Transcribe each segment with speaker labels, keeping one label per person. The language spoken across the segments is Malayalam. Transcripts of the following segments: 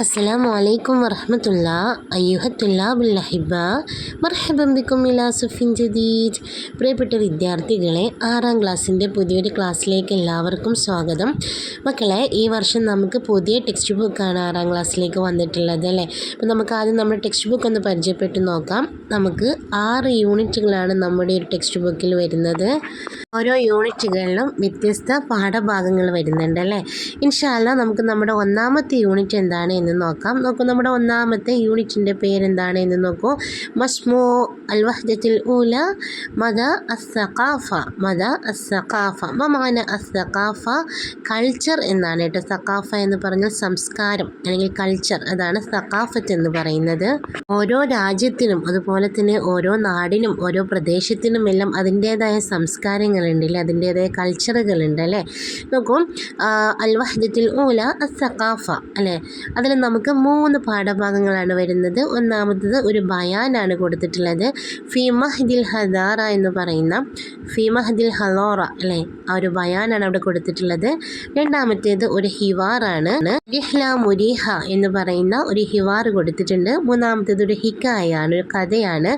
Speaker 1: السلام عليكم ورحمة الله أيها الطلاب الأحبة مرحبا بكم إلى صف جديد പ്രിയപ്പെട്ട വിദ്യാർത്ഥികളെ ആറാം ക്ലാസ്സിൻ്റെ പുതിയൊരു ക്ലാസ്സിലേക്ക് എല്ലാവർക്കും സ്വാഗതം മക്കളെ ഈ വർഷം നമുക്ക് പുതിയ ടെക്സ്റ്റ് ബുക്കാണ് ആറാം ക്ലാസ്സിലേക്ക് വന്നിട്ടുള്ളത് അല്ലേ അപ്പോൾ നമുക്ക് ആദ്യം നമ്മുടെ ടെക്സ്റ്റ് ബുക്ക് ഒന്ന് പരിചയപ്പെട്ട് നോക്കാം നമുക്ക് ആറ് യൂണിറ്റുകളാണ് നമ്മുടെ ഒരു ടെക്സ്റ്റ് ബുക്കിൽ വരുന്നത് ഓരോ യൂണിറ്റുകളിലും വ്യത്യസ്ത പാഠഭാഗങ്ങൾ വരുന്നുണ്ട് അല്ലേ? ഇൻഷാല്ല നമുക്ക് നമ്മുടെ ഒന്നാമത്തെ യൂണിറ്റ് എന്താണ് എന്ന് നോക്കാം. നോക്കൂ നമ്മുടെ ഒന്നാമത്തെ യൂണിറ്റിന്റെ പേരെന്താണ് എന്ന് നോക്കൂ. മസ്മോ അൽ ഊല മദ അസഖാഫ മദ അസഖാഫ മമാന അസഖാഫ കൾച്ചർ എന്നാണ് കേട്ടോ. സഖാഫ എന്ന് പറഞ്ഞാൽ സംസ്കാരം അല്ലെങ്കിൽ കൾച്ചർ. അതാണ് സഖാഫത്ത് എന്ന് പറയുന്നത്. ഓരോ രാജ്യത്തിനും അതുപോലെ തന്നെ ഓരോ നാടിനും ഓരോ പ്രദേശത്തിനും എല്ലാം അതിന്റേതായ സംസ്കാരങ്ങളുണ്ട് അല്ലേ അതിന്റേതായ കൾച്ചറുകളുണ്ട് അല്ലേ? നോക്കൂ അൽ ഓല സഖാഫ അല്ലേ? അതിൽ നമുക്ക് മൂന്ന് പാഠഭാഗങ്ങളാണ് വരുന്നത്. ഒന്നാമത്തത് ഒരു ബയാനാണ് കൊടുത്തിട്ടുള്ളത്. ഫി മഹദിൽ ഹദാറ എന്ന് പറയുന്ന ഫി മഹദിൽ ഹലോറ അല്ലേ? ആ ഒരു ബയാനാണ് അവിടെ കൊടുത്തിട്ടുള്ളത്. രണ്ടാമത്തേത് ഒരു ഹിവാറാണ്. റിഹ്ല മുരിഹ എന്ന് പറയുന്ന ഒരു ഹിവാർ കൊടുത്തിട്ടുണ്ട്. മൂന്നാമത്തേത് ഒരു ഹിക്കായാണ് ഒരു കഥയാണ്.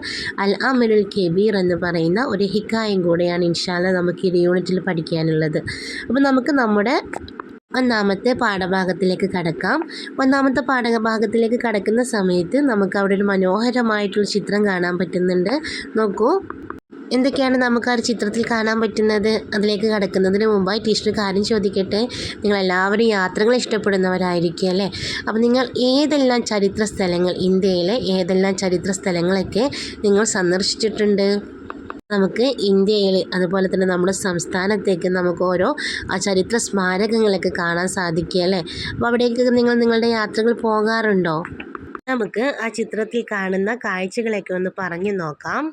Speaker 1: അൽ അമിനുൽ കെബീർ എന്ന് പറയുന്ന ഒരു ഹിക്കായും കൂടെയാണ് ഇൻഷാല്ല നമുക്ക് ഈ യൂണിറ്റിൽ പഠിക്കാനുള്ളത്. അപ്പോൾ നമുക്ക് നമ്മുടെ ഒന്നാമത്തെ പാഠഭാഗത്തിലേക്ക് കടക്കാം. ഒന്നാമത്തെ പാഠഭാഗത്തിലേക്ക് കടക്കുന്ന സമയത്ത് നമുക്ക് അവിടെ ഒരു മനോഹരമായിട്ടുള്ള ചിത്രം കാണാൻ പറ്റുന്നുണ്ട്. നോക്കൂ. എന്തൊക്കെയാണ് നമുക്ക് ആ ചിത്രത്തിൽ കാണാൻ പറ്റുന്നത്? അതിലേക്ക് കടക്കുന്നതിന് മുമ്പായി ടീച്ചർ കാര്യം ചോദിക്കട്ടെ? നിങ്ങളെല്ലാവരും യാത്രകൾ ഇഷ്ടപ്പെടുന്നവരായിരിക്കും അല്ലേ? അപ്പോൾ നിങ്ങൾ ഏതെല്ലാം ചരിത്ര സ്ഥലങ്ങൾ ഇന്ത്യയിലെ ഏതെല്ലാം ചരിത്ര സ്ഥലങ്ങളൊക്കെ നിങ്ങൾ സന്ദർശിച്ചിട്ടുണ്ട്? നമുക്ക് ഇന്ത്യയിൽ അതുപോലെ തന്നെ നമ്മുടെ സംസ്ഥാനത്തേക്ക് നമുക്ക് ഓരോ ചരിത്ര സ്മാരകങ്ങളൊക്കെ കാണാൻ സാധിക്കുക അല്ലേ? അപ്പോൾ അവിടേക്ക് നിങ്ങൾ നിങ്ങളുടെ യാത്രകൾ പോകാറുണ്ടോ? നമുക്ക് ആ ചിത്രത്തിൽ കാണുന്ന കാഴ്ചകളൊക്കെ ഒന്ന് പറഞ്ഞു നോക്കാം.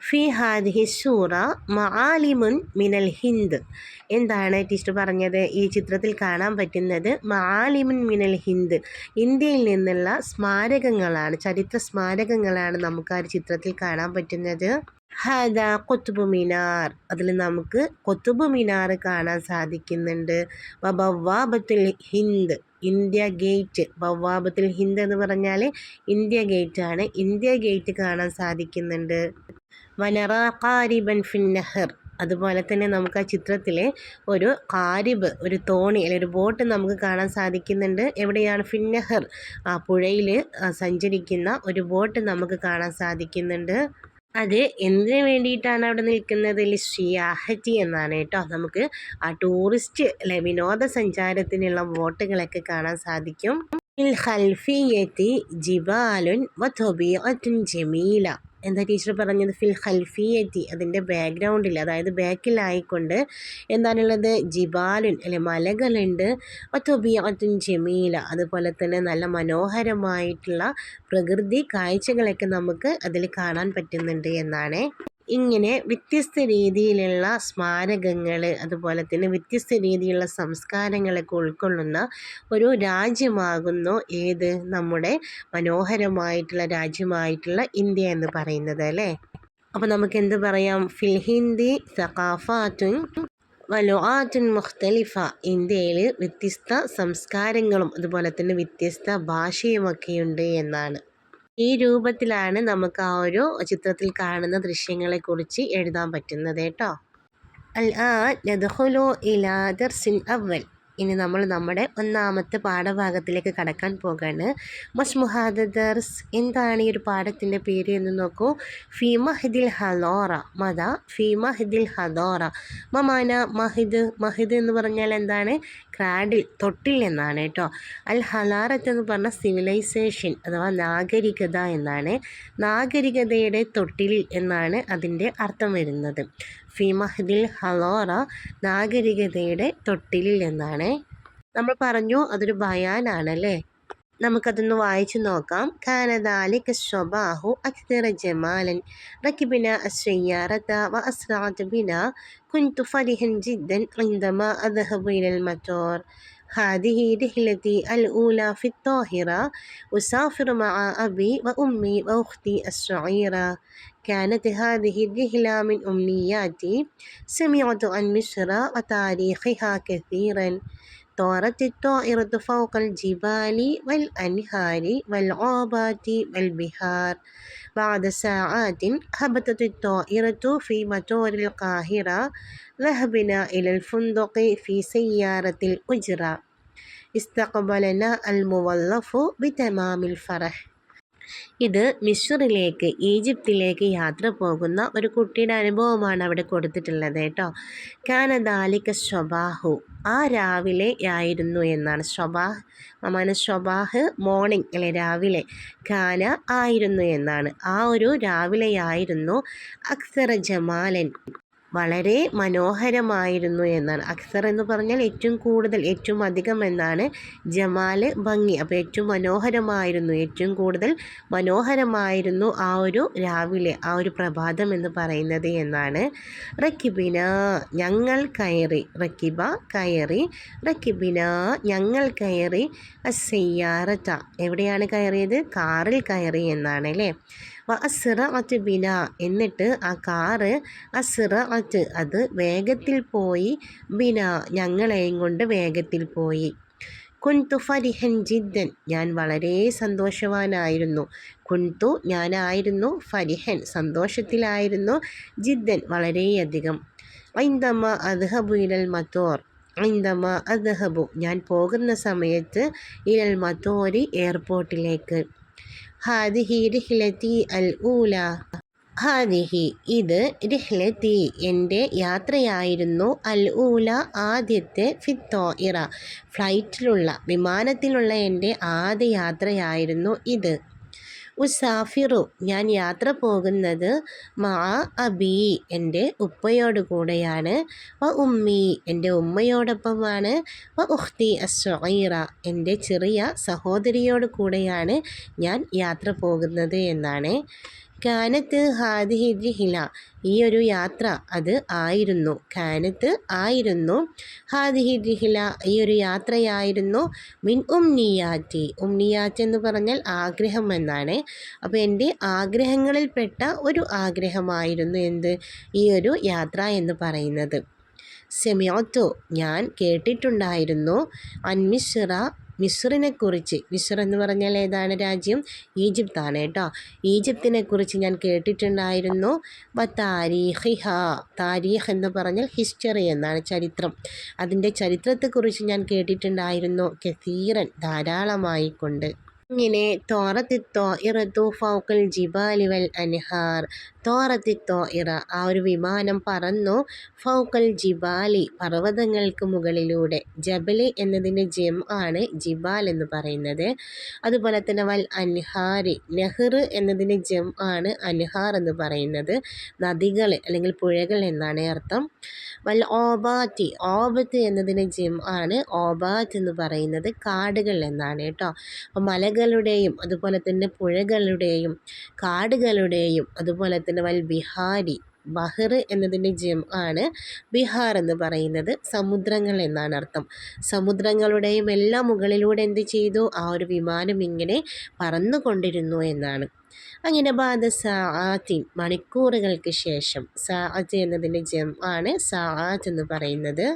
Speaker 1: ഫി ഹാദിഹി സൂറ മആലിമുൻ മിനൽ ഹിന്ദ്. എന്താണ് ടീച്ചർ പറഞ്ഞത്? ഈ ചിത്രത്തിൽ കാണാൻ പറ്റുന്നത് മആലിമുൻ മിനൽ ഹിന്ദ്. ഇന്ത്യയിൽ നിന്നുള്ള സ്മാരകങ്ങളാണ് ചരിത്ര സ്മാരകങ്ങളാണ് നമുക്ക് ആ ചിത്രത്തിൽ കാണാൻ പറ്റുന്നത്. ഹദ കൊത്തുബ് മിനാർ. അതിൽ നമുക്ക് കൊത്തുബ് മിനാർ കാണാൻ സാധിക്കുന്നുണ്ട്. ബവാബത്തുൽ ഹിന്ദ്. India Gate. ബവാബത്തുൽ ഹിന്ദ് എന്ന് പറഞ്ഞാൽ ഇന്ത്യ ഗേറ്റ് ആണ്. ഇന്ത്യ ഗേറ്റ് കാണാൻ സാധിക്കുന്നുണ്ട്. വനറ കാരിബൻ ഫിൻ നെഹർ. അതുപോലെ തന്നെ നമുക്ക് ആ ചിത്രത്തിൽ ഒരു കാരിബ് ഒരു തോണി അല്ലെങ്കിൽ ഒരു ബോട്ട് നമുക്ക് കാണാൻ സാധിക്കുന്നുണ്ട്. എവിടെയാണ്? ഫിന്നഹർ ആ പുഴയിൽ സഞ്ചരിക്കുന്ന ഒരു ബോട്ട് നമുക്ക് കാണാൻ സാധിക്കുന്നുണ്ട്. അത് എന്തിനു വേണ്ടിയിട്ടാണ് അവിടെ നിൽക്കുന്നത്? ഷിയാഹറ്റി എന്നാണ് കേട്ടോ. നമുക്ക് ആ ടൂറിസ്റ്റ് അല്ലെ വിനോദസഞ്ചാരത്തിനുള്ള ബോട്ടുകളൊക്കെ കാണാൻ സാധിക്കും. ഖൽഫിയത്തി ജിബാലുൻ വ ജമീല. എന്താ ടീച്ചർ പറഞ്ഞത്? ഫിൽ ഹൽഫിയറ്റി അതിന്റെ ബാക്ക്ഗ്രൗണ്ടിൽ അതായത് ബാക്കിലായിക്കൊണ്ട് എന്താണുള്ളത്? ജിബാലുൻ അല്ലെ മലകളുണ്ട്. ഒത്തുബിയത്തുൻ ജമീല അതുപോലെ തന്നെ നല്ല മനോഹരമായിട്ടുള്ള പ്രകൃതി കാഴ്ചകളൊക്കെ നമുക്ക് അതിൽ കാണാൻ പറ്റുന്നുണ്ട് എന്നാണ് ഇങ്ങനെ വ്യത്യസ്ത രീതിയിലുള്ള സ്മാരകങ്ങൾ അതുപോലെ തന്നെ വ്യത്യസ്ത രീതിയിലുള്ള സംസ്കാരങ്ങളൊക്കെ ഉൾക്കൊള്ളുന്ന ഒരു രാജ്യമാകുന്നു ഏത് നമ്മുടെ മനോഹരമായിട്ടുള്ള രാജ്യമായിട്ടുള്ള ഇന്ത്യ എന്ന് പറയുന്നത് അല്ലേ? അപ്പോൾ നമുക്ക് എന്ത് പറയാം? ഫിൽഹിന്ദി സഖാഫാറ്റുൻ വലുആറ്റുൻ മുഖ്തലിഫ. ഇന്ത്യയിൽ വ്യത്യസ്ത സംസ്കാരങ്ങളും അതുപോലെ തന്നെ വ്യത്യസ്ത ഭാഷയുമൊക്കെയുണ്ട് എന്നാണ്. ഈ രൂപത്തിലാണ് നമുക്ക് ആ ഒരു ചിത്രത്തിൽ കാണുന്ന ദൃശ്യങ്ങളെ കുറിച്ച് എഴുതാൻ പറ്റുന്നത് കേട്ടോ. അൽ ആ നദ്ഖുലു ഇലാ ദർസിൻ അവൽ ഇനി നമ്മൾ നമ്മുടെ ഒന്നാമത്തെ പാഠഭാഗത്തിലേക്ക് കടക്കാൻ പോകാണ്. മസ് ദർസ് എന്താണ് ഈ ഒരു പാഠത്തിന്റെ പേര് എന്ന് നോക്കൂ. ഫീമ മഹിദിൽ ഹദോറ. മത ഫീമ മഹിദിൽ ഹദോറ. മമാന മഹിദ് മഹിദ് എന്ന് പറഞ്ഞാൽ എന്താണ്? ക്രാഡിൽ തൊട്ടിൽ എന്നാണ് കേട്ടോ. അൽ ഹലാറത്ത് എന്ന് പറഞ്ഞ സിവിലൈസേഷൻ അഥവാ നാഗരികത എന്നാണ്. നാഗരികതയുടെ തൊട്ടിലിൽ എന്നാണ് അതിന്റെ അർത്ഥം വരുന്നത്. ഫിമഹദിൽ ഹലോറ നാഗരികതയുടെ തൊട്ടിലിൽ എന്നാണ്. നമ്മൾ പറഞ്ഞു അതൊരു ബയാനാണല്ലേ? നമുക്കതൊന്ന് വായിച്ചു നോക്കാം കാനദാലിക് സ്വബാഹു അക്തറ ജമാലൻ റക്കിബിന അസ്സയ്യാറത വ അസ്രാത് ബിന كنت فرحا جدا عندما أذهب إلى المطار هذه رحلتي الأولى في الطاهرة أسافر مع أبي وأمي وأختي الصغيرة كانت هذه الرحلة من أمنياتي سمعت عن مصر وتاريخها كثيرا طارت الطائرة فوق الجبال والأنهار والغابات والبحار بعد ساعات هبطت الطائرة في مطار القاهرة ذهبنا إلى الفندق في سيارة الأجرة استقبلنا الموظف بتمام الفرح ഇത് മിസ്റിലേക്ക് ഈജിപ്തിലേക്ക് യാത്ര പോകുന്ന ഒരു കുട്ടിയുടെ അനുഭവമാണ് അവിടെ കൊടുത്തിട്ടുള്ളത് കേട്ടോ കാനദാലിക സ്വബാഹു ആ രാവിലെ ആയിരുന്നു എന്നാണ് സ്വബാഹ് മമാന സ്വബാഹ് മോർണിംഗ് അല്ലെ രാവിലെ കാന ആയിരുന്നു എന്നാണ്. ആ ഒരു രാവിലെയായിരുന്നു അക്സറ ജമാലൻ വളരെ മനോഹരമായിരുന്നു എന്നാണ്. അക്സർ എന്ന് പറഞ്ഞാൽ ഏറ്റവും കൂടുതൽ ഏറ്റവും അധികം എന്നാണ് ജമാൽ ഭംഗി. അപ്പോൾ ഏറ്റവും മനോഹരമായിരുന്നു ഏറ്റവും കൂടുതൽ മനോഹരമായിരുന്നു ആ ഒരു രാവിലെ ആ ഒരു പ്രഭാതം എന്ന് പറയുന്നത് എന്നാണ്. റക്കിബിന ഞങ്ങൾ കയറി. റക്കിബ കയറി. റക്കിബിന ഞങ്ങൾ കയറി. അസയ്യാറത്ത എവിടെയാണ് കയറിയത്? കാറിൽ കയറി എന്നാണ് അല്ലേ അസിറ അറ്റ് ബിന എന്നിട്ട് ആ കാറ് അസിറ അറ്റ് അത് വേഗത്തിൽ പോയി. ബിന ഞങ്ങളെയും കൊണ്ട് വേഗത്തിൽ പോയി. കുൻതു ഫരിഹൻ ജിദ്ദൻ. ഞാൻ വളരെ സന്തോഷവാനായിരുന്നു. കുൻതു ഞാനായിരുന്നു ഫരിഹൻ. സന്തോഷത്തിലായിരുന്നു ജിദ്ദൻ വളരെയധികം. ഐന്തമ്മ അദ്ഹബു ഇലൽ മത്തോർ ഐന്തമ്മ അദ്ഹബു ഞാൻ പോകുന്ന സമയത്ത് ഇലൽ മത്തോരി എയർപോർട്ടിലേക്ക്. ഹാദിഹി റിഹ്ലത്തി അൽ ഊല. ഹാദിഹി ഇത് റിഹ്ലത്തി എന്റെ യാത്രയായിരുന്നു അൽ ഊല ആദ്യത്തെ ഫിത്തോ ഇറ ഫ്ലൈറ്റിലുള്ള വിമാനത്തിലുള്ള എന്റെ ആദ്യ യാത്രയായിരുന്നു ഇത്. ഉസാഫിറു ഞാൻ യാത്ര പോകുന്നത് മാ അബി എന്റെ ഉപ്പയോട് കൂടെയാണ്. വ ഉമ്മി എന്റെ ഉമ്മയോടൊപ്പമാണ്. വ ഉഹ്തി അസ്വൈറ എന്റെ ചെറിയ സഹോദരിയോട് കൂടെയാണ് ഞാൻ യാത്ര പോകുന്നത് എന്നാണ്. കാനത്ത് ഹാദിഹി ഹില ഈ ഒരു യാത്ര അത് ആയിരുന്നു. കാനത്ത് ആയിരുന്നു ഹാദിഹി ഹില ഈ ഒരു യാത്രയായിരുന്നു മിൻ ഉംനിയാറ്റി. ഉംനിയാറ്റ് എന്ന് പറഞ്ഞാൽ ആഗ്രഹം എന്നാണ്. അപ്പോൾ എന്റെ ആഗ്രഹങ്ങളിൽപ്പെട്ട ഒരു ആഗ്രഹമായിരുന്നു എന്ത്? ഈ ഒരു യാത്ര എന്ന് പറയുന്നത്. സെമിയോത്തോ ഞാൻ കേട്ടിട്ടുണ്ടായിരുന്നു. അൻമിശ്ര മിസ്റിനെക്കുറിച്ച് മിസ്ർ എന്ന് പറഞ്ഞാൽ ഏതാണ് രാജ്യം? ഈജിപ്താണ് കേട്ടോ. ഈജിപ്തിനെക്കുറിച്ച് ഞാൻ കേട്ടിട്ടുണ്ടായിരുന്നു. വ താരീഹിഹ എന്ന് പറഞ്ഞാൽ ഹിസ്റ്ററി എന്നാണ് ചരിത്രം. അതിന്റെ ചരിത്രത്തെക്കുറിച്ച് ഞാൻ കേട്ടിട്ടുണ്ടായിരുന്നു. കെസീറൻ ധാരാളമായിക്കൊണ്ട് ഇങ്ങനെ തോറത്തിത്തോ ഇറത്തു ഫൗക്കൽ ജിബാലി വൽ അൻഹാർ തോറത്തിത്തോ ഇറ ആ ഒരു വിമാനം പറന്നു ഫൗക്കൽ ജിബാലി പർവതങ്ങൾക്ക് മുകളിലൂടെ. ജബലി എന്നതിന്റെ ജം ആണ് ജിബാൽ എന്ന് പറയുന്നത്. അതുപോലെ തന്നെ വൽ അൻഹാരി നെഹ്ർ എന്നതിന്റെ ജം ആണ് അൻഹാർ എന്ന് പറയുന്നത്. നദികൾ അല്ലെങ്കിൽ പുഴകൾ എന്നാണ് അർത്ഥം. വൽ ഓബാറ്റി ഓബത്ത് എന്നതിന്റെ ജം ആണ് ഓബാത്ത് എന്ന് പറയുന്നത്. കാടുകൾ എന്നാണ് കേട്ടോ. അപ്പോൾ മലകളുടെയും അതുപോലെ തന്നെ പുഴകളുടെയും കാടുകളുടെയും അതുപോലെ തന്നെ വൽ ബിഹാരി ബഹർ എന്നതിന്റെ ജം ആണ് ബിഹാർ എന്ന് പറയുന്നത്. സമുദ്രങ്ങൾ എന്നാണ് അർത്ഥം. സമുദ്രങ്ങളുടെയും എല്ലാം മുകളിലൂടെ എന്ത് ചെയ്തു? ആ ഒരു വിമാനം ഇങ്ങനെ പറന്നുകൊണ്ടിരുന്നു എന്നാണ്. അങ്ങനെ ബാധ സാത്തി മണിക്കൂറുകൾക്ക് ശേഷം സാഅത്ത് എന്നതിന്റെ ജം ആണ് സാഅത്ത് എന്ന് പറയുന്നത്.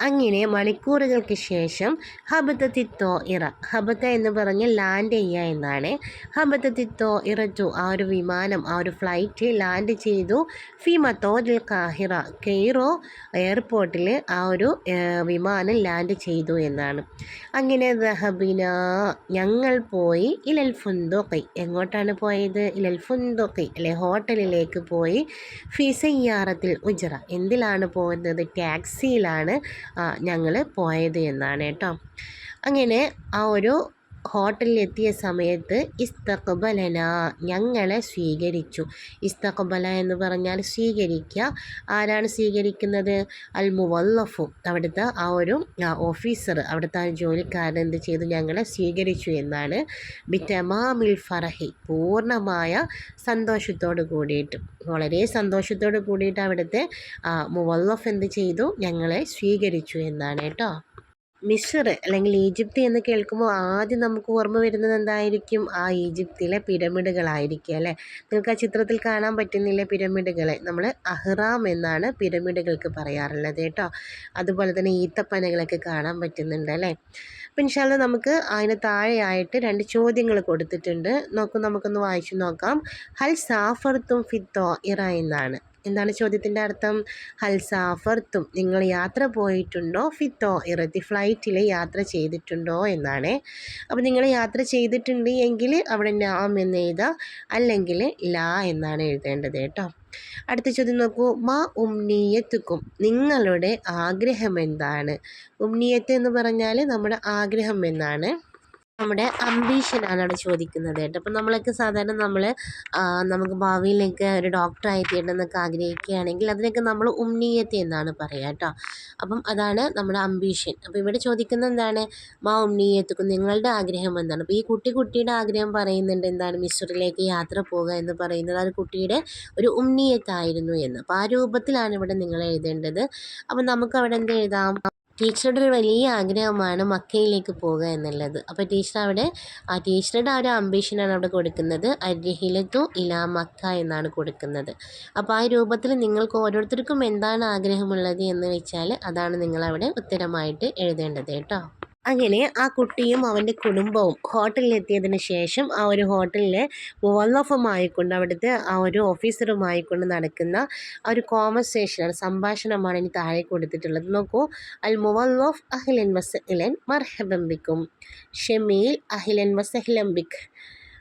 Speaker 1: അങ്ങനെ മണിക്കൂറുകൾക്ക് ശേഷം ഹബത്തത്തിത്തോ ഇറ ഹബത്ത എന്ന് പറഞ്ഞ് ലാൻഡ് ചെയ്യുക എന്നാണ്. ഹബത്തത്തിത്തോ ഇറച്ചു ആ ഒരു വിമാനം ആ ഒരു ഫ്ലൈറ്റ് ലാൻഡ് ചെയ്തു. ഫിമത്തോരിൽ കാഹിറ കെയ്റോ എയർപോർട്ടിൽ ആ ഒരു വിമാനം ലാൻഡ് ചെയ്തു എന്നാണ്. അങ്ങനെ ദഹബിന ഞങ്ങൾ പോയി ഇലൽ ഫുന്തോക്കി എങ്ങോട്ടാണ് പോയത്? ഇലൽ ഫുന്തോക്കി അല്ലെ ഹോട്ടലിലേക്ക് പോയി. ഫിസയ്യാറത്തിൽ ഉജറ എന്തിലാണ് പോകുന്നത്? ടാക്സിയിലാണ്. ഞങ്ങൾ പോയത് എന്നാണ് കേട്ടോ. അങ്ങനെ ആ ഒരു ഹോട്ടലിലെത്തിയ സമയത്ത് ഇസ്തഖബലന ഞങ്ങളെ സ്വീകരിച്ചു. ഇസ്തഖബല എന്ന് പറഞ്ഞാൽ സ്വീകരിക്കുക. ആരാണ് സ്വീകരിക്കുന്നത്? അൽ മുവല്ലഫു അവിടുത്തെ ആ ഒരു ഓഫീസർ അവിടുത്തെ ആ ജോലിക്കാരൻ എന്ത് ചെയ്തു? ഞങ്ങളെ സ്വീകരിച്ചു എന്നാണ്. ബിറ്റമാമിൽ ഫറഹി. പൂർണമായ സന്തോഷത്തോട് കൂടിയിട്ട്. വളരെ സന്തോഷത്തോട് കൂടിയിട്ട് അവിടുത്തെ മുവല്ലഫ് എന്ത് ചെയ്തു? ഞങ്ങളെ സ്വീകരിച്ചു എന്നാണ് കേട്ടോ. മിസ്ർ അല്ലെങ്കിൽ ഈജിപ്ത് എന്ന് കേൾക്കുമ്പോൾ ആദ്യം നമുക്ക് ഓർമ്മ വരുന്നത് എന്തായിരിക്കും? ആ ഈജിപ്തിലെ പിരമിഡുകളായിരിക്കും അല്ലേ? നിങ്ങൾക്ക് ആ ചിത്രത്തിൽ കാണാൻ പറ്റുന്നില്ലേ പിരമിഡുകളെ? നമ്മൾ അഹ്റാം എന്നാണ് പിരമിഡുകൾക്ക് പറയാറുള്ളത് കേട്ടോ. അതുപോലെ തന്നെ ഈത്തപ്പനകളൊക്കെ കാണാൻ പറ്റുന്നുണ്ട് അല്ലേ? അപ്പം ഇൻഷാല്ല നമുക്ക് അതിന് താഴെയായിട്ട് രണ്ട് ചോദ്യങ്ങൾ കൊടുത്തിട്ടുണ്ട്. നോക്കും നമുക്കൊന്ന് വായിച്ചു നോക്കാം. ഹൽ സാഫർത്തും ഫിത്തോ ഇറ എന്നാണ്. എന്താണ് ചോദ്യത്തിന്റെ അർത്ഥം? ഹൽ സാഫർത്തും നിങ്ങൾ യാത്ര പോയിട്ടുണ്ടോ? ഫിത്തോ. ഇറത്തി ഫ്ലൈറ്റിൽ യാത്ര ചെയ്തിട്ടുണ്ടോ? എന്നാണ്. അപ്പോൾ നിങ്ങൾ യാത്ര ചെയ്തിട്ടുണ്ട് എങ്കിൽ അവിടെ നാം എന്ന് എഴുതാം അല്ലെങ്കിൽ ലാ എന്നാണ് എഴുതേണ്ടത് കേട്ടോ. അടുത്ത ചോദ്യം നോക്കൂ. മാ ഉംനീയത്തുക്കും. നിങ്ങളുടെ ആഗ്രഹം എന്താണ്? ഉംനീയത്ത് എന്ന് പറഞ്ഞാൽ നമ്മുടെ ആഗ്രഹം എന്നാണ്. നമ്മുടെ അംബീഷനാണ് അവിടെ ചോദിക്കുന്നത് കേട്ടോ അപ്പം നമ്മളൊക്കെ സാധാരണ നമ്മൾ നമുക്ക് ഭാവിയിലേക്ക് ഒരു ഡോക്ടറായി തീരണമെന്നൊക്കെ ആഗ്രഹിക്കുകയാണെങ്കിൽ അതിനൊക്കെ നമ്മൾ ഉമ്നീയത്തി എന്നാണ് പറയുക കേട്ടോ അപ്പം അതാണ് നമ്മുടെ അംബീഷൻ അപ്പോൾ ഇവിടെ ചോദിക്കുന്നത് എന്താണ്? മാ ഉമ്നീയത്തുക്കും നിങ്ങളുടെ ആഗ്രഹം എന്താണ്? അപ്പോൾ ഈ കുട്ടി കുട്ടിയുടെ ആഗ്രഹം പറയുന്നുണ്ട് എന്താണ്? മിസ്റിലേക്ക് യാത്ര പോകുക എന്ന് പറയുന്നത് ആ കുട്ടിയുടെ ഒരു ഉമ്നീയത്തായിരുന്നു എന്ന്. അപ്പോൾ ആ രൂപത്തിലാണ് ഇവിടെ നിങ്ങൾ എഴുതേണ്ടത്. അപ്പം നമുക്ക് അവിടെ എന്ത് എഴുതാം? ടീച്ചറുടെ ഒരു വലിയ ആഗ്രഹമാണ് മക്കയിലേക്ക് പോകുക എന്നുള്ളത്. അപ്പോൾ ടീച്ചർ അവിടെ ആ ടീച്ചറുടെ ആ ഒരു അംബീഷനാണ് അവിടെ കൊടുക്കുന്നത്. അരിഹിലത്തു ഇലാ മക്ക എന്നാണ് കൊടുക്കുന്നത്. അപ്പോൾ ആ രൂപത്തിൽ നിങ്ങൾക്ക് ഓരോരുത്തർക്കും എന്താണ് ആഗ്രഹമുള്ളത് എന്ന് വെച്ചാൽ അതാണ് നിങ്ങളവിടെ ഉത്തരമായിട്ട് എഴുതേണ്ടത് കേട്ടോ. അങ്ങനെ ആ കുട്ടിയും അവന്റെ കുടുംബവും ഹോട്ടലിലെത്തിയതിന് ശേഷം ആ ഒരു ഹോട്ടലിലെ മുവല്ലഫുമായിക്കൊണ്ട് അവിടുത്തെ ആ ഒരു ഓഫീസറുമായിക്കൊണ്ട് നടക്കുന്ന ആ ഒരു കോൺവെർസേഷനാണ് സംഭാഷണമാണ് ഇനി താഴെ കൊടുത്തിട്ടുള്ളത്. നോക്കൂ. അൽ മുവല്ലഫ് അഹിലൻ വസഹിലൻ മർഹബംബിക്കും ഷമീൽ അഹിലൻ വസഹിലംബിക്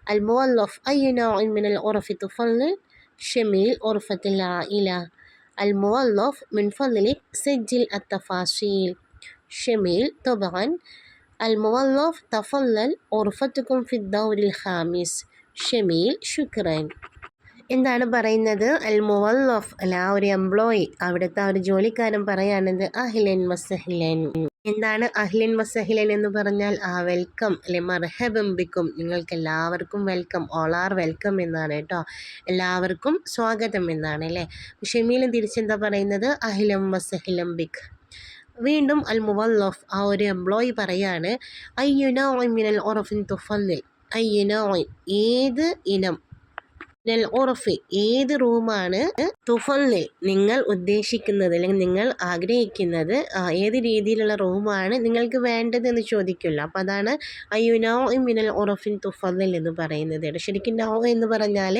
Speaker 1: അൽ മുവല്ലഫ് അയ്യനൽ ഉറഫി തുഫല്ലിൽ. ഷമീൽ ഉറഫത്തിൽ ഇല. അൽ മുവല്ലഫ് മിൻഫലിൽ സെജിൽ അത്തഫാഷീൽ شميل طبعا الموظف تفضل غرفتكم في الدور الخامس ഷമീൽ ശുക്രൻ എന്താണ് പറയുന്നത് അൽ മുവല്ലഫ് അല്ല ആ ഒരു എംപ്ലോയി അവിടുത്തെ ആ ഒരു ജോലിക്കാരൻ പറയാണത് അഹ്ലൻ വസഹ്ലൻ എന്താണ് അഹ്ലൻ വസഹ്ലൻ എന്ന് പറഞ്ഞാൽ ആ വെൽക്കം അല്ലെ മർഹബംബിക്കും നിങ്ങൾക്ക് എല്ലാവർക്കും വെൽക്കം ഓൾ ആർ വെൽക്കം എന്നാണ് കേട്ടോ എല്ലാവർക്കും സ്വാഗതം എന്നാണ് അല്ലേ ഷമീലും തിരിച്ചെന്താ പറയുന്നത് അഹ്ലം വസഹ്ലം ബിക് വീണ്ടും അൽ മുവല്ലഫ് ആ ഒരു എംപ്ലോയി പറയാണ് അയ്യുനോ മിനൽ ഒറഫിൻ തുഫല്ലിൽ അയ്യുനോ ഏത് ഇനം ഉറഫ് ഏത് റൂമാണ് തുഫല്ലിൽ നിങ്ങൾ ഉദ്ദേശിക്കുന്നത് അല്ലെങ്കിൽ നിങ്ങൾ ആഗ്രഹിക്കുന്നത് ഏത് രീതിയിലുള്ള റൂമാണ് നിങ്ങൾക്ക് വേണ്ടത് എന്ന് ചോദിക്കില്ല അപ്പോൾ അതാണ് അയ്യുനോ മിനൽ ഉറഫിൻ തുഫല്ലിൽ എന്ന് പറയുന്നത് ശരിക്കും നോ എന്ന് പറഞ്ഞാൽ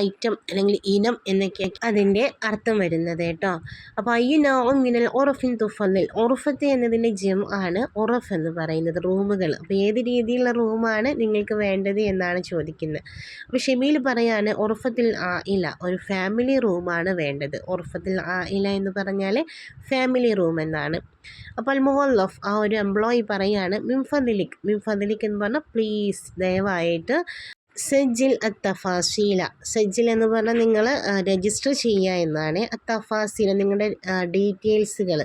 Speaker 1: ഐറ്റം അല്ലെങ്കിൽ ഇനം എന്നൊക്കെ അതിന്റെ അർത്ഥം വരുന്നത് കേട്ടോ. അപ്പോൾ അയ്യുനോ മിനൽ ഉറഫിൻ തുഫല്ലിൽ ഉറഫത്ത് എന്നതിന്റെ ജിം ആണ് ഉറഫ് എന്ന് പറയുന്നത് റൂമുകൾ. അപ്പോൾ ഏത് രീതിയിലുള്ള റൂമാണ് നിങ്ങൾക്ക് വേണ്ടത് എന്നാണ് ചോദിക്കുന്നത്. അപ്പോൾ ഷെമീൽ പറയാണ് ഉറഫത്തിൽ ആ ഇല ഒരു ഫാമിലി റൂമാണ് വേണ്ടത്. ഉറഫത്തിൽ ആ ഇല എന്ന് പറഞ്ഞാൽ ഫാമിലി റൂം എന്നാണ്. അപ്പോൾ മുവല്ലഫ് ആ ഒരു എംപ്ലോയി പറയാണ് മിംഫദിലിക് മിംഫദിലിക് എന്ന് പറഞ്ഞാൽ പ്ലീസ് ദയവായിട്ട് സജ്ജിൽ അത്തഫാസീല. സെജിൽ എന്ന് പറഞ്ഞാൽ നിങ്ങൾ രജിസ്റ്റർ ചെയ്യുക എന്നാണ് അത്തഫാസീല നിങ്ങളുടെ ഡീറ്റെയിൽസുകൾ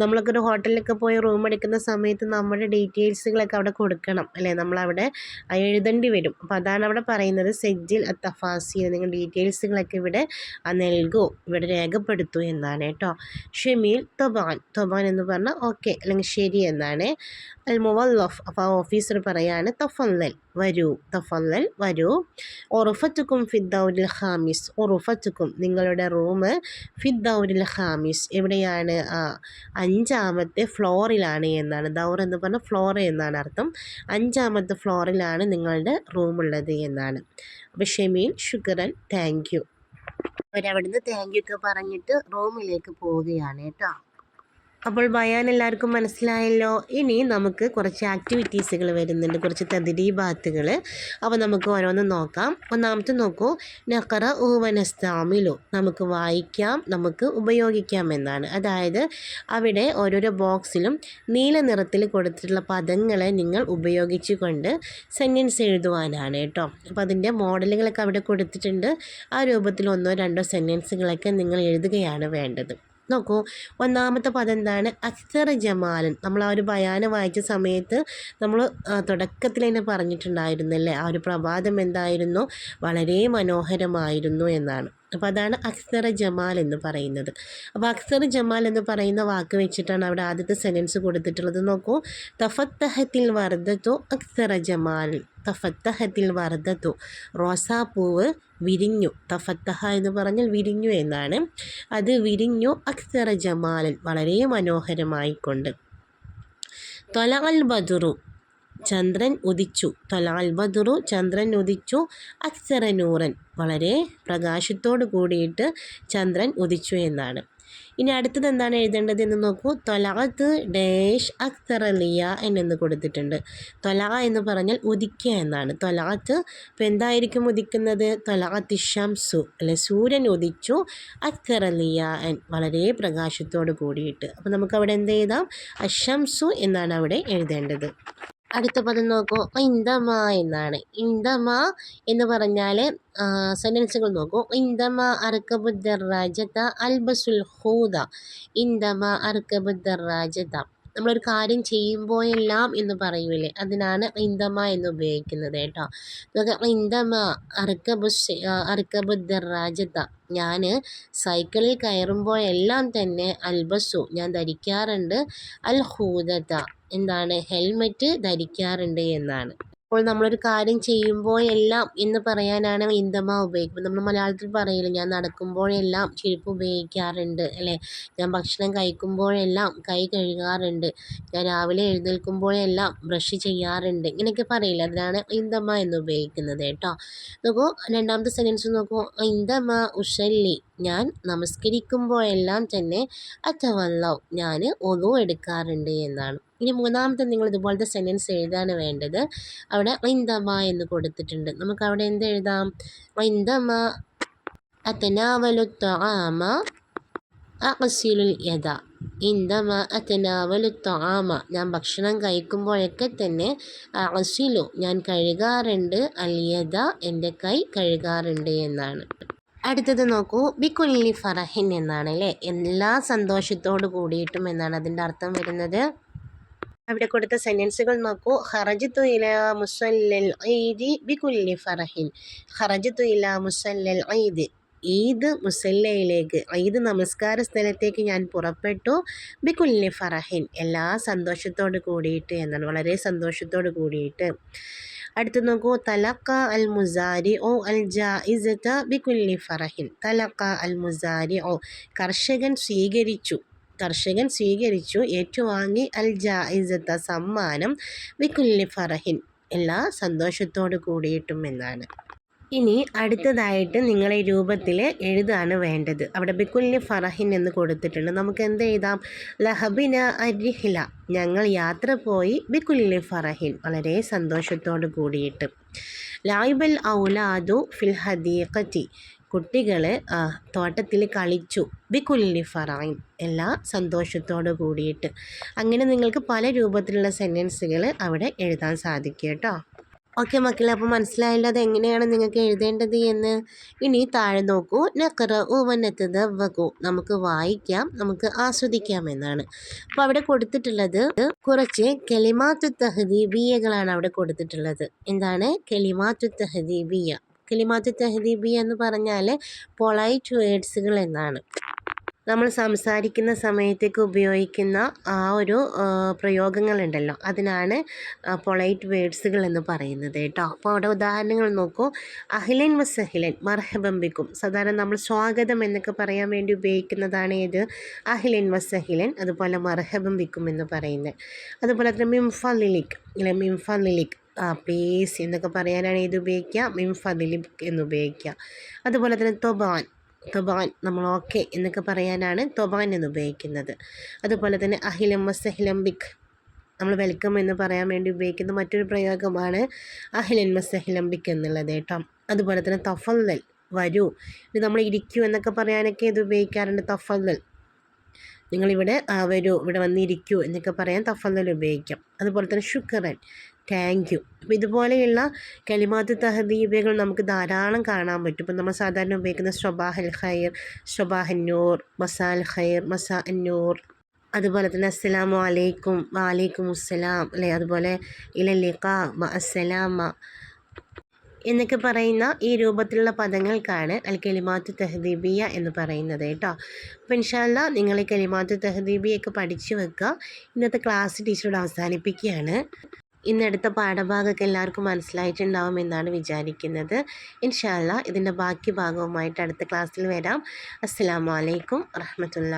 Speaker 1: നമ്മളൊക്കെ ഒരു ഹോട്ടലിലൊക്കെ പോയി റൂം എടുക്കുന്ന സമയത്ത് നമ്മുടെ ഡീറ്റെയിൽസുകളൊക്കെ അവിടെ കൊടുക്കണം അല്ലേ? നമ്മളവിടെ എഴുതേണ്ടി വരും. അപ്പോൾ അതാണ് അവിടെ പറയുന്നത് സെജിൽ അത്തഫാസീല. നിങ്ങൾ ഡീറ്റെയിൽസുകളൊക്കെ ഇവിടെ നൽകൂ ഇവിടെ രേഖപ്പെടുത്തൂ എന്നാണ് കേട്ടോ. ഷെമീൽ തൊബാൻ. തൊബാൻ എന്ന് പറഞ്ഞാൽ ഓക്കെ അല്ലെങ്കിൽ ശരി എന്നാണ്. അൽ മുവല്ലഫ് അപ്പോൾ ആ ഓഫീസർ പറയാണ് തഫല്ലൽ. വരൂ. തഫല്ലൽ വരൂ. ഒറുഫത്തുക്കും ഫിദ്ദൗരിൽ ഹാമിസ് ഒറുഫത്തുക്കും നിങ്ങളുടെ റൂം ഫിദ്ദൗരിൽ ഹാമിസ് എവിടെയാണ്? ആ അഞ്ചാമത്തെ ഫ്ലോറിലാണ് എന്നാണ്. ദൗർ എന്ന് പറഞ്ഞാൽ ഫ്ലോർ എന്നാണ് അർത്ഥം. അഞ്ചാമത്തെ ഫ്ലോറിലാണ് നിങ്ങളുടെ റൂമുള്ളത് എന്നാണ്. അപ്പോൾ ഷെമീൻ ഷുഗറൻ താങ്ക് യു അവരവിടുന്ന് താങ്ക് യു ഒക്കെ പറഞ്ഞിട്ട് റൂമിലേക്ക് പോവുകയാണ് കേട്ടോ. അപ്പോൾ ബയാൻ എല്ലാവർക്കും മനസ്സിലായല്ലോ. ഇനി നമുക്ക് കുറച്ച് ആക്ടിവിറ്റീസുകൾ വരുന്നുണ്ട്. കുറച്ച് തദ്രീബാത്തുകൾ അപ്പോൾ നമുക്ക് ഓരോന്ന് നോക്കാം. ഒന്നാമത്തെ നോക്കൂ. നക്കറ ഊവനസ്താമിലു. നമുക്ക് വായിക്കാം നമുക്ക് ഉപയോഗിക്കാം എന്നാണ്. അതായത് അവിടെ ഓരോരോ ബോക്സിലും നീല നിറത്തിൽ കൊടുത്തിട്ടുള്ള പദങ്ങളെ നിങ്ങൾ ഉപയോഗിച്ചുകൊണ്ട് സെന്റൻസ് എഴുതുവാനാണ് കേട്ടോ. അപ്പോൾ അതിന്റെ മോഡലുകളൊക്കെ അവിടെ കൊടുത്തിട്ടുണ്ട്. ആ രൂപത്തിൽ ഒന്നോ രണ്ടോ സെന്റൻസുകളൊക്കെ നിങ്ങൾ എഴുതുകയാണ് വേണ്ടത്. നോക്കൂ. ഒന്നാമത്തെ പദം എന്താണ്? അക്സർ ജമാലൻ. നമ്മൾ ആ ഒരു ബയാനം വായിച്ച സമയത്ത് നമ്മൾ തുടക്കത്തിൽ തന്നെ പറഞ്ഞിട്ടുണ്ടായിരുന്നല്ലേ? ആ ഒരു പ്രഭാതം എന്തായിരുന്നു? വളരെ മനോഹരമായിരുന്നു എന്നാണ്. അപ്പോൾ അതാണ് അക്സറ ജമാൽ എന്ന് പറയുന്നത്. അപ്പോൾ അക്സറ ജമാൽ എന്ന് പറയുന്ന വാക്ക് വെച്ചിട്ടാണ് അവിടെ ആദ്യത്തെ സെന്റൻസ് കൊടുത്തിട്ടുള്ളത്. നോക്കൂ. തഫത്തഹത്തിൽ വർദ്ധത്തു അക്സറ ജമാൽ. തഫത്തഹത്തിൽ വർദ്ധത്തു റോസാപ്പൂവ് വിരിഞ്ഞു. തഫത്തഹ എന്ന് പറഞ്ഞാൽ വിരിഞ്ഞു എന്നാണ്. അത് വിരിഞ്ഞു അക്സറ ജമാലൻ വളരെ മനോഹരമായിക്കൊണ്ട്. തൊലഅൽ ബദുറു. ചന്ദ്രൻ ഉദിച്ചു. തൊലാൽ ബദുറു ചന്ദ്രൻ ഉദിച്ചു. അക്സരനൂറൻ വളരെ പ്രകാശത്തോട് കൂടിയിട്ട് ചന്ദ്രൻ ഉദിച്ചു എന്നാണ്. ഇനി അടുത്തത് എന്താണ് എഴുതേണ്ടത് എന്ന് നോക്കൂ. തൊലാത്ത് ഡേഷ് അക്തറലിയ എന്നെന്ന് കൊടുത്തിട്ടുണ്ട്. തൊലാ എന്ന് പറഞ്ഞാൽ ഉദിക്കുക എന്നാണ്. തൊലാത്ത് ഇപ്പം എന്തായിരിക്കും ഉദിക്കുന്നത്? തൊലാത്തി ഷംസു അല്ലെ സൂര്യൻ ഉദിച്ചു. അക്തറലിയ എൻ. വളരെ പ്രകാശത്തോട് കൂടിയിട്ട്. അപ്പോൾ നമുക്ക് അവിടെ എന്ത് എഴുതാം? അഷംസു എന്നാണ് അവിടെ എഴുതേണ്ടത്. അടുത്ത പദം നോക്കൂ. ഇന്ദമ എന്നാണ്. ഇന്ദമ എന്ന് പറഞ്ഞാൽ സെന്റൻസുകൾ നോക്കൂ. ഇന്ദമ അർക്കബുദ്ദറാജത അൽബസുൽ ഹൂദ. ഇന്ദമ അർക്കബുദ്ദറാജത നമ്മളൊരു കാര്യം ചെയ്യുമ്പോഴെല്ലാം എന്ന് പറയൂലേ? അതിനാണ് ഇന്ദമ എന്ന് ഉപയോഗിക്കുന്നത് കേട്ടോ. ഇന്ദമ അർക്കബുസ് അർക്കബുദ്ദറാജത ഞാൻ സൈക്കിളിൽ കയറുമ്പോഴെല്ലാം തന്നെ അൽബസു ഞാൻ ധരിക്കാറുണ്ട്. അൽ എന്താണ് ഹെൽമെറ്റ് ധരിക്കാറുണ്ട് എന്നാണ്. അപ്പോൾ നമ്മളൊരു കാര്യം ചെയ്യുമ്പോഴെല്ലാം എന്ന് പറയാനാണ് ഇന്ദമ ഉപയോഗിക്കുന്നത് നമ്മൾ മലയാളത്തിൽ പറയില്ല ഞാൻ നടക്കുമ്പോഴെല്ലാം ചെരുപ്പ് ഉപയോഗിക്കാറുണ്ട് അല്ലേ? ഞാൻ ഭക്ഷണം കഴിക്കുമ്പോഴെല്ലാം കൈ കഴുകാറുണ്ട് ഞാൻ രാവിലെ എഴുന്നേൽക്കുമ്പോഴെല്ലാം ബ്രഷ് ചെയ്യാറുണ്ട് ഇങ്ങനെയൊക്കെ പറയില്ല? അതിനാണ് ഇന്ദമ എന്ന് ഉപയോഗിക്കുന്നത് കേട്ടോ. നോക്കൂ രണ്ടാമത്തെ സെന്റൻസ് നോക്കൂ. ഇന്ദമ ഉഷല്ലി ഞാൻ നമസ്കരിക്കുമ്പോഴെല്ലാം തന്നെ അറ്റവല്ലവ് ഞാൻ ഒതു എടുക്കാറുണ്ട് എന്നാണ്. ഇനി മൂന്നാമത്തെ നിങ്ങൾ ഇതുപോലത്തെ സെന്റൻസ് എഴുതാണ് വേണ്ടത്. അവിടെ ഐന്തമ എന്ന് കൊടുത്തിട്ടുണ്ട്. നമുക്ക് അവിടെ എന്ത് എഴുതാം? ഐന്തമ അത്തനാവലു ത്വാമ അഖസിലുൽ യഥ ഇന്ദമ അത്തനാവലു ത്വാമ ഞാൻ ഭക്ഷണം കഴിക്കുമ്പോഴൊക്കെ തന്നെ അസിലു ഞാൻ കഴുകാറുണ്ട്. അൽ യഥ എന്റെ കൈ കഴുകാറുണ്ട് എന്നാണ്. അടുത്തത് നോക്കൂ. ബിക്കുല്ലി ഫറഹിൻ എന്നാണ് അല്ലേ എല്ലാ സന്തോഷത്തോടു കൂടിയിട്ടും എന്നാണ് അതിന്റെ അർത്ഥം വരുന്നത്. അവിടെ കൊടുത്ത സെന്റൻസുകൾ നോക്കൂ. ഹറജ് ഇല മുസല്ലൽ ഈദി ബികുല്ലി ഫറഹിൻ ഹറജ് ഇല മുസല്ലൽ ഈദ് ഈദ് മുസല്ലയിലേക്ക് ഈദ് നമസ്കാര സ്ഥലത്തേക്ക് ഞാൻ പുറപ്പെട്ടു. ബിക്കുല്ലി ഫറഹിൻ. എല്ലാ സന്തോഷത്തോട് കൂടിയിട്ട് എന്നാണ്. വളരെ സന്തോഷത്തോട് കൂടിയിട്ട്. അടുത്ത് നോക്കൂ തലക്ക അൽ മുസാരി ഓ അൽ ജായിസത്ത ബിക്കുല്ലി ഫറഹിൻ. തലക്ക അൽ മുസാരി ഓ കർഷകൻ സ്വീകരിച്ചു കർഷകൻ സ്വീകരിച്ചു ഏറ്റുവാങ്ങി അൽ ജായിസത്ത സമ്മാനം ബിക്കുല്ലി ഫറഹിൻ. എല്ലാ സന്തോഷത്തോടു കൂടിയിട്ടും എന്നാണ്. ഇനി അടുത്തതായിട്ട് നിങ്ങളെ രൂപത്തിൽ എഴുതാണ് വേണ്ടത്. അവിടെ ബിക്കുല്ലി ഫറഹിൻ എന്ന് കൊടുത്തിട്ടുണ്ട്. നമുക്ക് എന്ത് എഴുതാം? ലഹബിന അരിഹില. ഞങ്ങൾ യാത്ര പോയി ബിക്കുല്ലി ഫറഹിൻ. വളരെ സന്തോഷത്തോട് കൂടിയിട്ട്. ലായിബൽ ഔലാദു ഫിൽ ഹദീഖത്തി. കുട്ടികൾ തോട്ടത്തിൽ കളിച്ചു ബിക്കുല്ലി ഫറായിൻ എല്ലാ സന്തോഷത്തോട് കൂടിയിട്ട്. അങ്ങനെ നിങ്ങൾക്ക് പല രൂപത്തിലുള്ള സെന്റൻസുകൾ അവിടെ എഴുതാൻ സാധിക്കും കേട്ടോ. ഓക്കെ മക്കളെ അപ്പോൾ മനസ്സിലായില്ല അത് എങ്ങനെയാണ് നിങ്ങൾക്ക് എഴുതേണ്ടത് എന്ന്. ഇനി താഴെ നോക്കൂ. നക്കറ ഊവനത്തത് വകു നമുക്ക് വായിക്കാം നമുക്ക് ആസ്വദിക്കാം എന്നാണ്. അപ്പോൾ അവിടെ കൊടുത്തിട്ടുള്ളത് കുറച്ച് കെളിമാത്തു തഹദീബിയകളാണ് അവിടെ കൊടുത്തിട്ടുള്ളത്. എന്താണ്? കെളിമാത്തു തഹദീബിയ. കലിമാത്ത് തഹദീബിയ എന്ന് പറഞ്ഞാൽ പൊളൈറ്റ് വേർഡ്സുകൾ എന്നാണ്. നമ്മൾ സംസാരിക്കുന്ന സമയത്തേക്ക് ഉപയോഗിക്കുന്ന ആ ഒരു പ്രയോഗങ്ങളുണ്ടല്ലോ. അതിനാണ് പൊളൈറ്റ് വേർഡ്സുകൾ എന്ന് പറയുന്നത് കേട്ടോ. അപ്പോൾ അവിടെ ഉദാഹരണങ്ങൾ നോക്കൂ. അഹിലൻ വസഹിലൻ മർഹബംബിക്കും സാധാരണ നമ്മൾ സ്വാഗതം എന്നൊക്കെ പറയാൻ വേണ്ടി ഉപയോഗിക്കുന്നതാണ് ഏത്? അഹിലൻ വസഹിലൻ അതുപോലെ മർഹബംബിക്കും എന്ന് പറയുന്നത്. അതുപോലെ അത്ര മിംഫലിലിക് അല്ലെ മിംഫലിലിക് പ്ലീസ് എന്നൊക്കെ പറയാനാണ് ഇത് ഉപയോഗിക്കുക? മിംഫലിലിക് എന്ന് ഉപയോഗിക്കുക. അതുപോലെ തന്നെ തൊബാൻ തൊബാൻ നമ്മൾ ഓക്കെ എന്നൊക്കെ പറയാനാണ് തൊബാൻ എന്ന് ഉപയോഗിക്കുന്നത്. അതുപോലെ തന്നെ അഹിലം മസഹിലംബിക് നമ്മൾ വെൽക്കം എന്ന് പറയാൻ വേണ്ടി ഉപയോഗിക്കുന്ന മറ്റൊരു പ്രയോഗമാണ് അഹിലൻ മസഹിലംബിക് എന്നുള്ളത് കേട്ടോ. അതുപോലെ തന്നെ തഫല്ലൽ വരൂ. ഇത് നമ്മൾ ഇരിക്കൂ എന്നൊക്കെ പറയാനൊക്കെ ഇത് ഉപയോഗിക്കാറുണ്ട് തഫല്ലൽ. നിങ്ങളിവിടെ വരൂ ഇവിടെ വന്നിരിക്കൂ എന്നൊക്കെ പറയാൻ തഫല്ലൽ ഉപയോഗിക്കാം. അതുപോലെ തന്നെ ശുക്രൻ താങ്ക് യു അപ്പോൾ ഇതുപോലെയുള്ള കലിമാത്ത് തഹദീബുകൾ നമുക്ക് ധാരാളം കാണാൻ പറ്റും. ഇപ്പം നമ്മൾ സാധാരണ ഉപയോഗിക്കുന്ന ഷൊബാഹൽ ഖൈർ ഷൊബാഹന്നൂർ മസാൽ ഖൈർ മസാ അന്നൂർ അതുപോലെ തന്നെ അസ്സലാമു അലൈക്കും വാലൈക്കും അസ്സലാം അല്ലേ? അതുപോലെ ഇലലിഖ മ അസ്സലാമ എന്നൊക്കെ പറയുന്ന ഈ രൂപത്തിലുള്ള പദങ്ങൾക്കാണ് അൽ കലിമാത്ത് തെഹദീബിയ എന്ന് പറയുന്നത് കേട്ടോ. അപ്പോൾ ഇൻഷാല്ല നിങ്ങൾ ഈ കലിമാത്ത് തെഹദീബിയൊക്കെ പഠിച്ചു വെക്കുക. ഇന്നത്തെ ക്ലാസ് ടീച്ചറോട് അവസാനിപ്പിക്കുകയാണ്. ഇന്നെടുത്ത പാഠഭാഗമൊക്കെ എല്ലാവർക്കും മനസ്സിലായിട്ടുണ്ടാവും എന്നാണ് വിചാരിക്കുന്നത്. ഇൻഷാല്ല ഇതിന്റെ ബാക്കി ഭാഗവുമായിട്ട് അടുത്ത ക്ലാസ്സിൽ വരാം. അസ്സാം വലൈക്കും വറഹമത്തുള്ള